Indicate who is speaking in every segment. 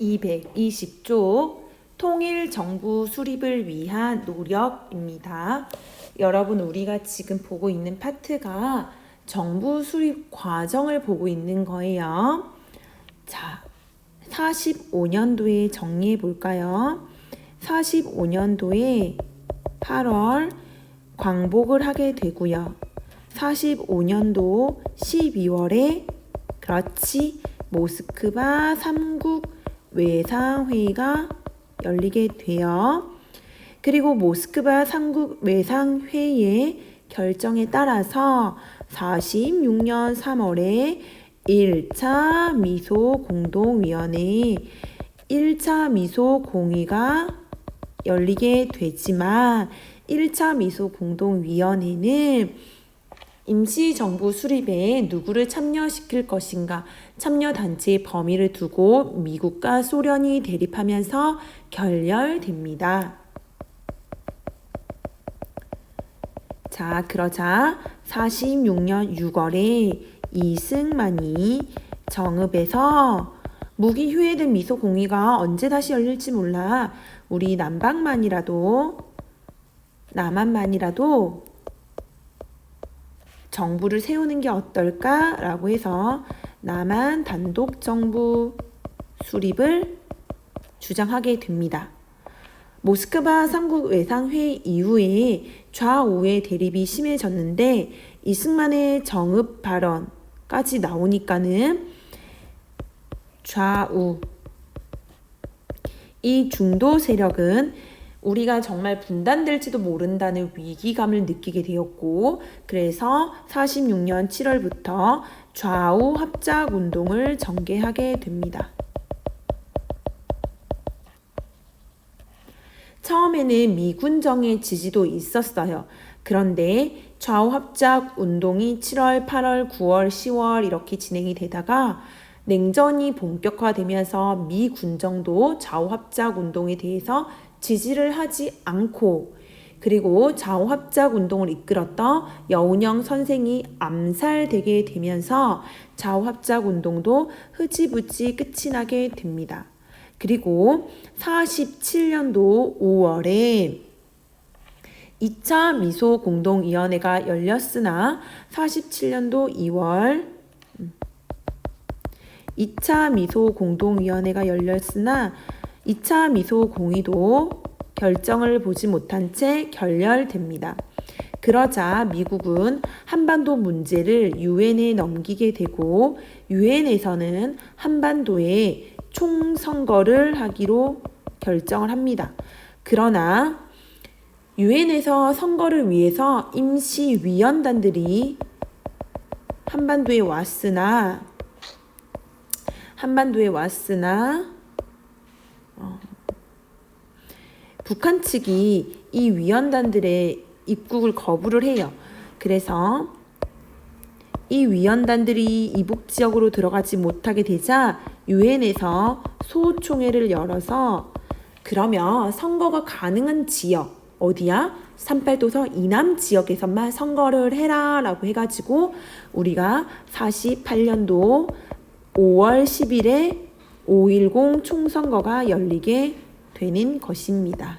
Speaker 1: 220조 통일 정부 수립을 위한 노력입니다. 여러분 우리가 지금 보고 있는 파트가 정부 수립 과정을 보고 있는 거예요. 자, 45년도에 정리해 볼까요? 45년도에 8월 광복을 하게 되고요. 45년도 12월에 그렇지 모스크바 3국 외상회의가 열리게 돼요. 그리고 모스크바 3국 외상회의의 결정에 따라서 46년 3월에 1차 미소 공동위원회 1차 미소 공의가 열리게 되지만 1차 미소 공동위원회는 임시정부 수립에 누구를 참여시킬 것인가 참여 단체의 범위를 두고 미국과 소련이 대립하면서 결렬됩니다. 자, 그러자 46년 6월에 이승만이 정읍에서 무기 휴회된 미소 공의가 언제 다시 열릴지 몰라. 우리 남방만이라도 남한만이라도 정부를 세우는 게 어떨까라고 해서 남한 단독 정부 수립을 주장하게 됩니다. 모스크바 삼국 외상회의 이후에 좌우의 대립이 심해졌는데 이승만의 정읍 발언까지 나오니까는 좌우 이 중도 세력은 우리가 정말 분단될지도 모른다는 위기감을 느끼게 되었고, 그래서 46년 7월부터 좌우 합작 운동을 전개하게 됩니다. 처음에는 미군정의 지지도 있었어요. 그런데 좌우 합작 운동이 7월, 8월, 9월, 10월 이렇게 진행이 되다가 냉전이 본격화되면서 미 군정도 좌우 합작 운동에 대해서 지지를 하지 않고 그리고 좌우 합작 운동을 이끌었던 여운형 선생이 암살되게 되면서 좌우 합작 운동도 흐지부지 끝이 나게 됩니다. 그리고 47년도 5월에 2차 미소 공동위원회가 열렸으나 47년도 2월 2차 미소 공동위원회가 열렸으나 2차 미소 공의도 결정을 보지 못한 채 결렬됩니다. 그러자 미국은 한반도 문제를 유엔에 넘기게 되고 유엔에서는 한반도에 총선거를 하기로 결정을 합니다. 그러나 유엔에서 선거를 위해서 임시 위원단들이 한반도에 왔으나 한반도에 왔으나 어, 북한 측이 이 위원단들의 입국을 거부를 해요. 그래서 이 위원단들이 이북 지역으로 들어가지 못하게 되자 유엔에서 소총회를 열어서 그러면 선거가 가능한 지역 어디야? 38도서 이남 지역에서만 선거를 해라 라고 해가지고 우리가 48년도 5월 10일에 5.10 총선거가 열리게 되는 것입니다.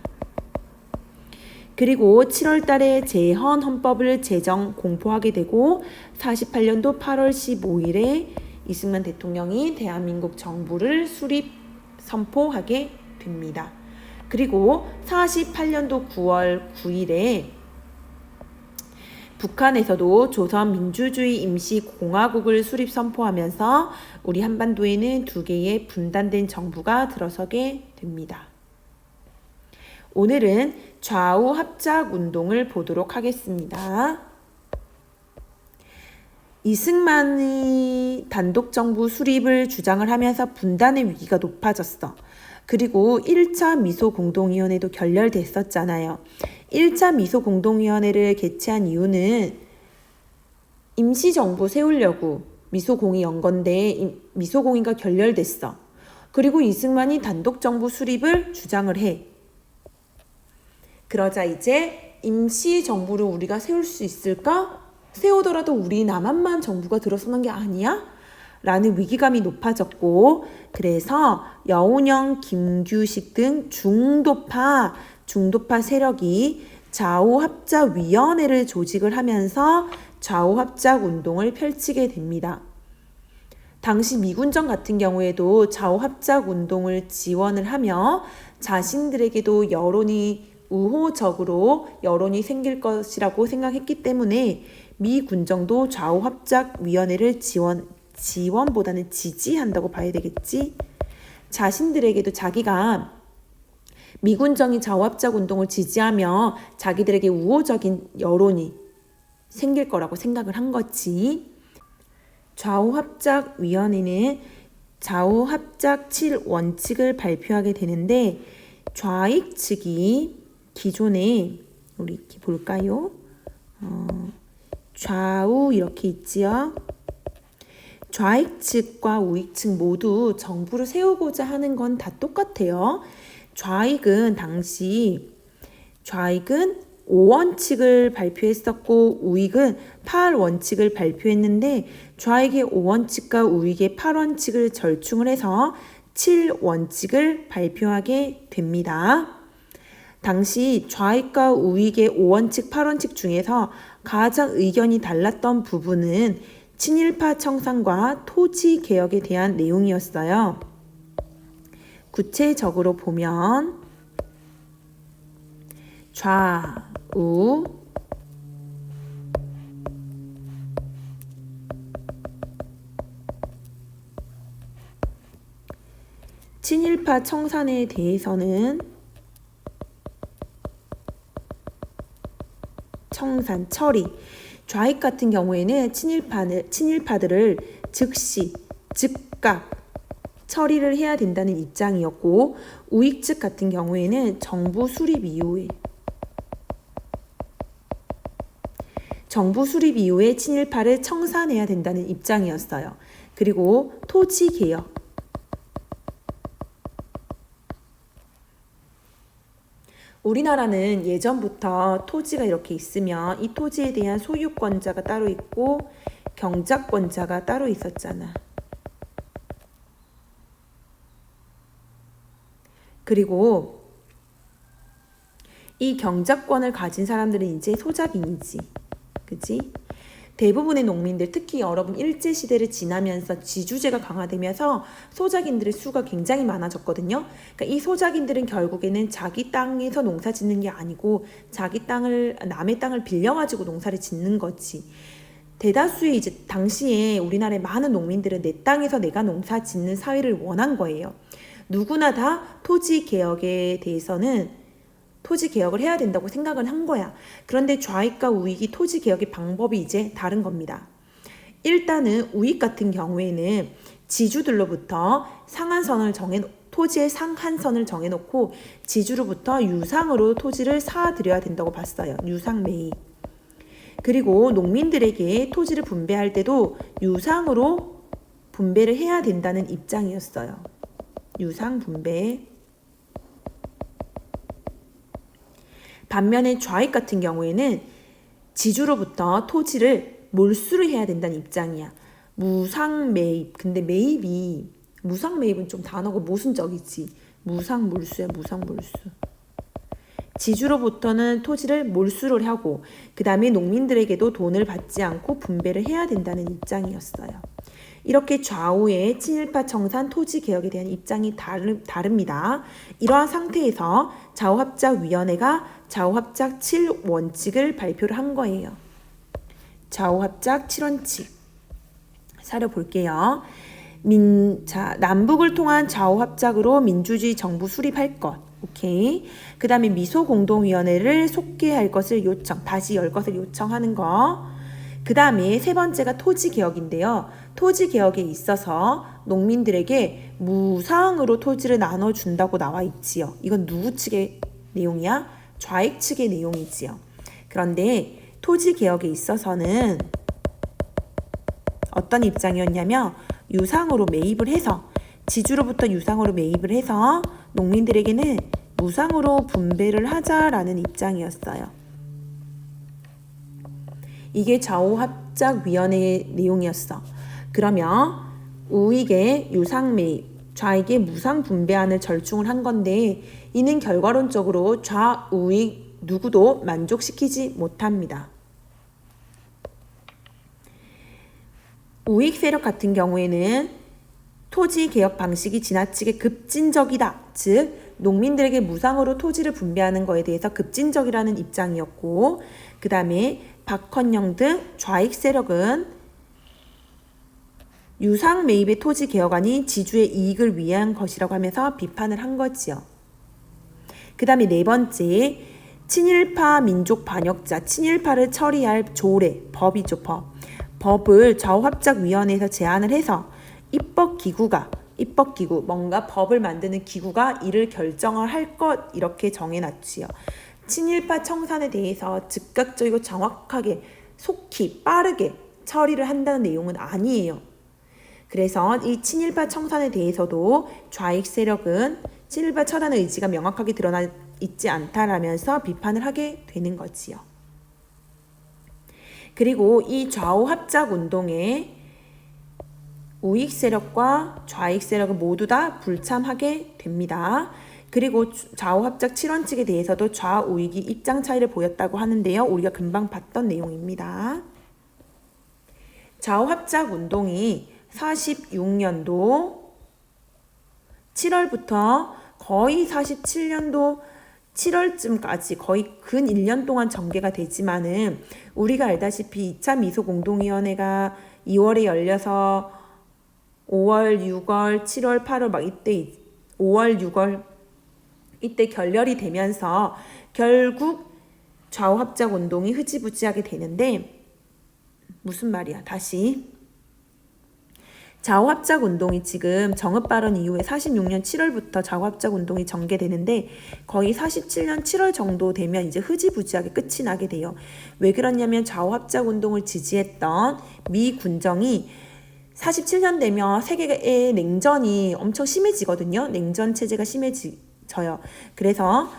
Speaker 1: 그리고 7월 달에 재헌 헌법을 제정 공포하게 되고 48년도 8월 15일에 이승만 대통령이 대한민국 정부를 수립 선포하게 됩니다. 그리고 48년도 9월 9일에 북한에서도 조선 민주주의 임시 공화국을 수립 선포하면서 우리 한반도에는 두 개의 분단된 정부가 들어서게 됩니다. 오늘은 좌우 합작 운동을 보도록 하겠습니다. 이승만이 단독 정부 수립을 주장을 하면서 분단의 위기가 높아졌어. 그리고 1차 미소 공동위원회도 결렬됐었잖아요. 1차 미소 공동위원회를 개최한 이유는 임시정부 세우려고 미소공이 연 건데 미소공이가 결렬됐어. 그리고 이승만이 단독 정부 수립을 주장을 해. 그러자 이제 임시 정부를 우리가 세울 수 있을까? 세우더라도 우리 남한만 정부가 들어서는 게 아니야? 라는 위기감이 높아졌고 그래서 여운형, 김규식 등 중도파, 중도파 세력이 좌우합작위원회를 조직을 하면서 좌우합작 운동을 펼치게 됩니다. 당시 미군정 같은 경우에도 좌우합작 운동을 지원을 하며 자신들에게도 여론이 우호적으로 여론이 생길 것이라고 생각했기 때문에 미 군정도 좌우합작 위원회를 지원 지원보다는 지지한다고 봐야 되겠지. 자신들에게도 자기가 미군정이 좌우합작 운동을 지지하며 자기들에게 우호적인 여론이 생길 거라고 생각을 한 거지. 좌우합작 위원회는 좌우합작 7원칙을 발표하게 되는데 좌익 측이 기존에 우리 이렇게 볼까요? 어, 좌우 이렇게 있지요. 좌익 측과 우익 측 모두 정부를 세우고자 하는 건 다 똑같아요. 좌익은 당시 좌익은 5원칙을 발표했었고 우익은 8원칙을 발표했는데 좌익의 5원칙과 우익의 8원칙을 절충을 해서 7원칙을 발표하게 됩니다. 당시 좌익과 우익의 5원칙, 8원칙 중에서 가장 의견이 달랐던 부분은 친일파 청산과 토지 개혁에 대한 내용이었어요. 구체적으로 보면 좌우 친일파 청산에 대해서는 청산 처리 좌익 같은 경우에는 친일파를, 친일파들을 즉시 즉각 처리를 해야 된다는 입장이었고 우익 측 같은 경우에는 정부 수립 이후에 정부 수립 이후에 친일파를 청산해야 된다는 입장이었어요. 그리고 토지 개혁 우리나라는 예전부터 토지가 이렇게 있으면 이 토지에 대한 소유권자가 따로 있고 경작권자가 따로 있었잖아. 그리고 이 경작권을 가진 사람들은 이제 소작인이지. 그지? 대부분의 농민들, 특히 여러분 일제 시대를 지나면서 지주제가 강화되면서 소작인들의 수가 굉장히 많아졌거든요. 그러니까 이 소작인들은 결국에는 자기 땅에서 농사 짓는 게 아니고 자기 땅을, 남의 땅을 빌려 가지고 농사를 짓는 거지. 대다수의 이제 당시에 우리나라의 많은 농민들은 내 땅에서 내가 농사 짓는 사회를 원한 거예요. 누구나 다 토지 개혁에 대해서는 토지 개혁을 해야 된다고 생각을 한 거야. 그런데 좌익과 우익이 토지 개혁의 방법이 이제 다른 겁니다. 일단은 우익 같은 경우에는 지주들로부터 상한선을 정해 토지의 상한선을 정해놓고 지주로부터 유상으로 토지를 사들여야 된다고 봤어요. 유상 매입. 그리고 농민들에게 토지를 분배할 때도 유상으로 분배를 해야 된다는 입장이었어요. 유상 분배. 반면에 좌익 같은 경우에는 지주로부터 토지를 몰수를 해야 된다는 입장이야. 무상 매입. 근데 매입이 무상 매입은 좀 단어가 모순적이지. 무상 몰수야, 무상 몰수. 지주로부터는 토지를 몰수를 하고 그 다음에 농민들에게도 돈을 받지 않고 분배를 해야 된다는 입장이었어요. 이렇게 좌우의 친일파 청산 토지 개혁에 대한 입장이 다릅니다. 이러한 상태에서 좌우합작위원회가 좌우합작 7원칙을 발표를 한 거예요. 좌우합작 7원칙 살펴볼게요. 민, 자, 남북을 통한 좌우합작으로 민주주의 정부 수립할 것. 오케이. 그 다음에 미소공동위원회를 속개할 것을 요청, 다시 열 것을 요청하는 거. 그 다음에 세 번째가 토지개혁인데요. 토지개혁에 있어서 농민들에게 무상으로 토지를 나눠준다고 나와 있지요. 이건 누구 측의 내용이야? 좌익 측의 내용이지요. 그런데 토지 개혁에 있어서는 어떤 입장이었냐면 유상으로 매입을 해서 지주로부터 유상으로 매입을 해서 농민들에게는 무상으로 분배를 하자라는 입장이었어요. 이게 좌우합작위원회의 내용이었어. 그러면 우익의 유상 매입, 좌익의 무상 분배안을 절충을 한 건데 이는 결과론적으로 좌우익 누구도 만족시키지 못합니다. 우익 세력 같은 경우에는 토지 개혁 방식이 지나치게 급진적이다. 즉 농민들에게 무상으로 토지를 분배하는 것에 대해서 급진적이라는 입장이었고 그 다음에 박헌영 등 좌익 세력은 유상 매입의 토지 개혁안이 지주의 이익을 위한 것이라고 하면서 비판을 한 거지요. 그 다음에 네 번째 친일파 민족 반역자 친일파를 처리할 조례 법이죠 법 법을 좌우합작위원회에서 제안을 해서 입법기구가 입법기구 뭔가 법을 만드는 기구가 이를 결정을 할 것 이렇게 정해놨지요. 친일파 청산에 대해서 즉각적이고 정확하게 속히 빠르게 처리를 한다는 내용은 아니에요. 그래서 이 친일파 청산에 대해서도 좌익 세력은 친일파 처단의 의지가 명확하게 드러나 있지 않다라면서 비판을 하게 되는 거지요. 그리고 이 좌우 합작 운동에 우익 세력과 좌익 세력은 모두 다 불참하게 됩니다. 그리고 좌우 합작 7원칙에 대해서도 좌우익이 입장 차이를 보였다고 하는데요. 우리가 금방 봤던 내용입니다. 좌우 합작 운동이 46년도 7월부터 거의 47년도 7월쯤까지 거의 근 1년 동안 전개가 되지만은 우리가 알다시피 2차 미소 공동위원회가 2월에 열려서 5월, 6월, 7월, 8월 막 이때 5월, 6월 이때 결렬이 되면서 결국 좌우 합작 운동이 흐지부지하게 되는데 무슨 말이야? 다시 좌우합작 운동이 지금 정읍 발언 이후에 46년 7월부터 좌우합작 운동이 전개되는데 거의 47년 7월 정도 되면 이제 흐지부지하게 끝이 나게 돼요. 왜 그러냐면 좌우합작 운동을 지지했던 미 군정이 47년 되면 세계의 냉전이 엄청 심해지거든요. 냉전 체제가 심해져요. 그래서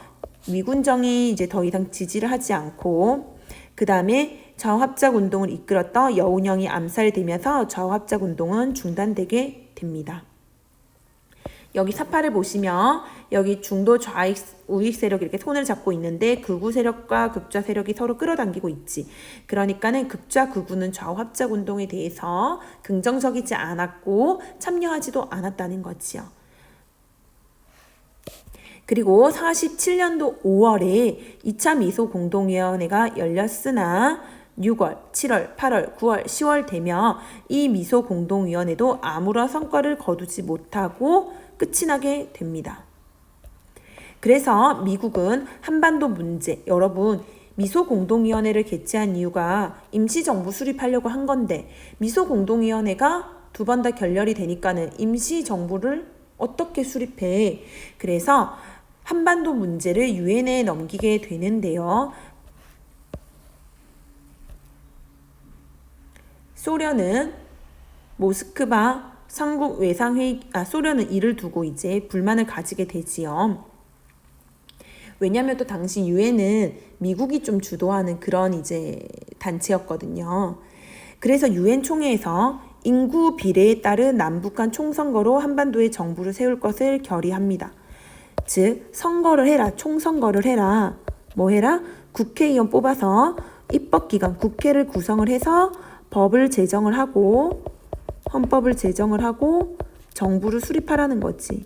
Speaker 1: 미군정이 이제 더 이상 지지를 하지 않고 그 다음에 좌합작 운동을 이끌었던 여운형이 암살되면서 좌합작 운동은 중단되게 됩니다. 여기 사파를 보시면 여기 중도 좌익 우익 세력이 이렇게 손을 잡고 있는데 극우 세력과 극좌 세력이 서로 끌어당기고 있지. 그러니까는 극좌 극우는 좌우 합작 운동에 대해서 긍정적이지 않았고 참여하지도 않았다는 거지요. 그리고 47년도 5월에 2차 미소 공동위원회가 열렸으나 6월, 7월, 8월, 9월, 10월 되며 이 미소 공동위원회도 아무런 성과를 거두지 못하고 끝이 나게 됩니다. 그래서 미국은 한반도 문제, 여러분, 미소 공동위원회를 개최한 이유가 임시정부 수립하려고 한 건데, 미소 공동위원회가 두 번 다 결렬이 되니까는 임시정부를 어떻게 수립해? 그래서 한반도 문제를 유엔에 넘기게 되는데요. 소련은 모스크바 삼국 외상회의 아 소련은 이를 두고 이제 불만을 가지게 되지요. 왜냐하면 또 당시 유엔은 미국이 좀 주도하는 그런 이제 단체였거든요. 그래서 유엔 총회에서 인구 비례에 따른 남북 간 총선거로 한반도에 정부를 세울 것을 결의합니다. 즉 선거를 해라 총선거를 해라. 뭐 해라? 국회의원 뽑아서 입법기관 국회를 구성을 해서 법을 제정을 하고 헌법을 제정을 하고 정부를 수립하라는 거지.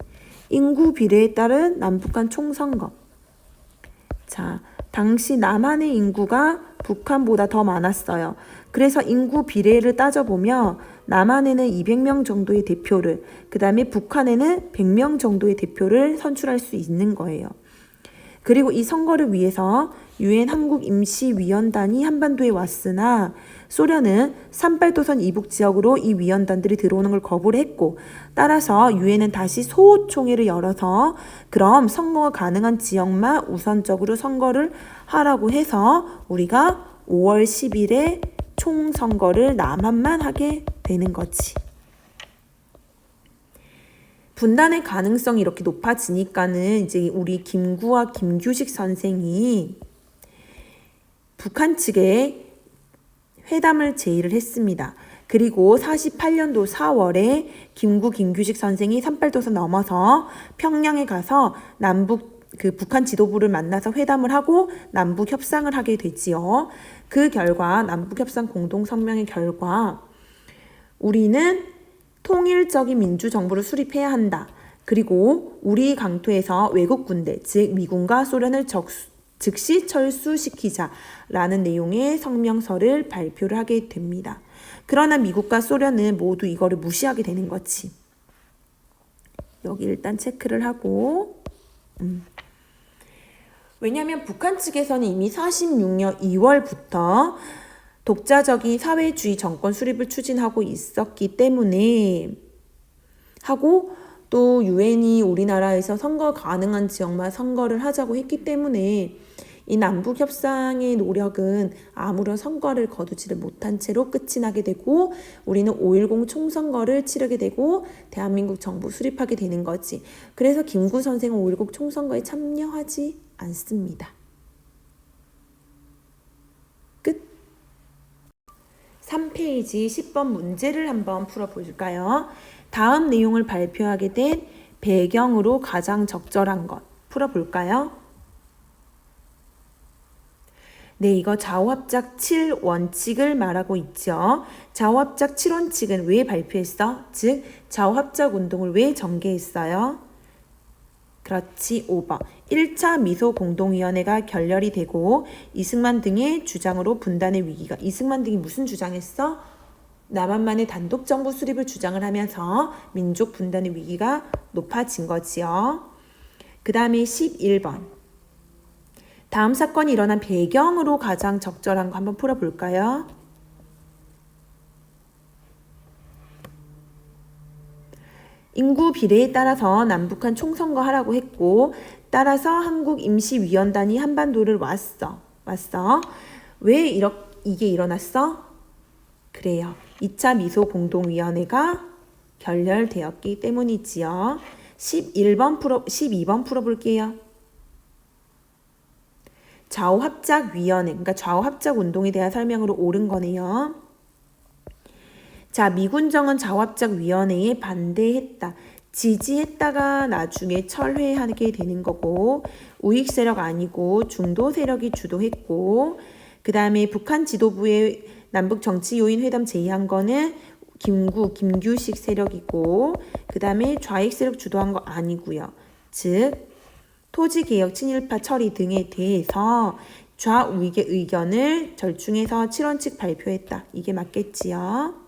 Speaker 1: 인구 비례에 따른 남북 간 총선거. 자 당시 남한의 인구가 북한보다 더 많았어요. 그래서 인구 비례를 따져보면 남한에는 200명 정도의 대표를, 그 다음에 북한에는 100명 정도의 대표를 선출할 수 있는 거예요. 그리고 이 선거를 위해서 유엔 한국 임시위원단이 한반도에 왔으나 소련은 산발도선 이북 지역으로 이 위원단들이 들어오는 걸 거부를 했고 따라서 유엔은 다시 소총회를 열어서 그럼 선거가 가능한 지역만 우선적으로 선거를 하라고 해서 우리가 5월 10일에 총선거를 남한만 하게 되는 거지. 분단의 가능성이 이렇게 높아지니까는 이제 우리 김구와 김규식 선생이 북한 측에 회담을 제의를 했습니다. 그리고 48년도 4월에 김구 김규식 선생이 산팔도서 넘어서 평양에 가서 남북 그 북한 지도부를 만나서 회담을 하고 남북 협상을 하게 되지요. 그 결과 남북 협상 공동 성명의 결과 우리는 통일적인 민주 정부를 수립해야 한다. 그리고 우리 강토에서 외국 군대, 즉 미군과 소련을 적, 즉시 철수시키자라는 내용의 성명서를 발표를 하게 됩니다. 그러나 미국과 소련은 모두 이거를 무시하게 되는 거지. 여기 일단 체크를 하고 음. 왜냐하면 북한 측에서는 이미 46년 2월부터 독자적인 사회주의 정권 수립을 추진하고 있었기 때문에 하고 또 유엔이 우리나라에서 선거 가능한 지역만 선거를 하자고 했기 때문에 이 남북 협상의 노력은 아무런 성과를 거두지를 못한 채로 끝이 나게 되고 우리는 5.10 총선거를 치르게 되고 대한민국 정부 수립하게 되는 거지. 그래서 김구 선생은 5.10 총선거에 참여하지 않습니다. 끝. 3페이지 10번 문제를 한번 풀어볼까요? 다음 내용을 발표하게 된 배경으로 가장 적절한 것 풀어볼까요? 네, 이거 좌우합작 7원칙을 말하고 있죠. 좌우합작 7원칙은 왜 발표했어? 즉, 좌우합작 운동을 왜 전개했어요? 그렇지, 5번. 1차 미소 공동위원회가 결렬이 되고 이승만 등의 주장으로 분단의 위기가 이승만 등이 무슨 주장했어? 남한만의 단독 정부 수립을 주장을 하면서 민족 분단의 위기가 높아진 거지요. 그 다음에 11번. 다음 사건이 일어난 배경으로 가장 적절한 거 한번 풀어볼까요? 인구 비례에 따라서 남북한 총선거 하라고 했고 따라서 한국 임시위원단이 한반도를 왔어. 왔어. 왜 이렇게 이게 일어났어? 그래요. 2차 미소 공동위원회가 결렬되었기 때문이지요. 11번 풀어 12번 풀어 볼게요. 좌우 합작 위원회, 그러니까 좌우 합작 운동에 대한 설명으로 옳은 거네요. 자, 미군정은 좌우합작위원회에 반대했다. 지지했다가 나중에 철회하게 되는 거고, 우익 세력 아니고 중도 세력이 주도했고, 그 다음에 북한 지도부의 남북 정치 요인 회담 제의한 거는 김구, 김규식 세력이고, 그 다음에 좌익 세력 주도한 거 아니고요. 즉, 토지 개혁, 친일파 처리 등에 대해서 좌우익의 의견을 절충해서 7원칙 발표했다. 이게 맞겠지요?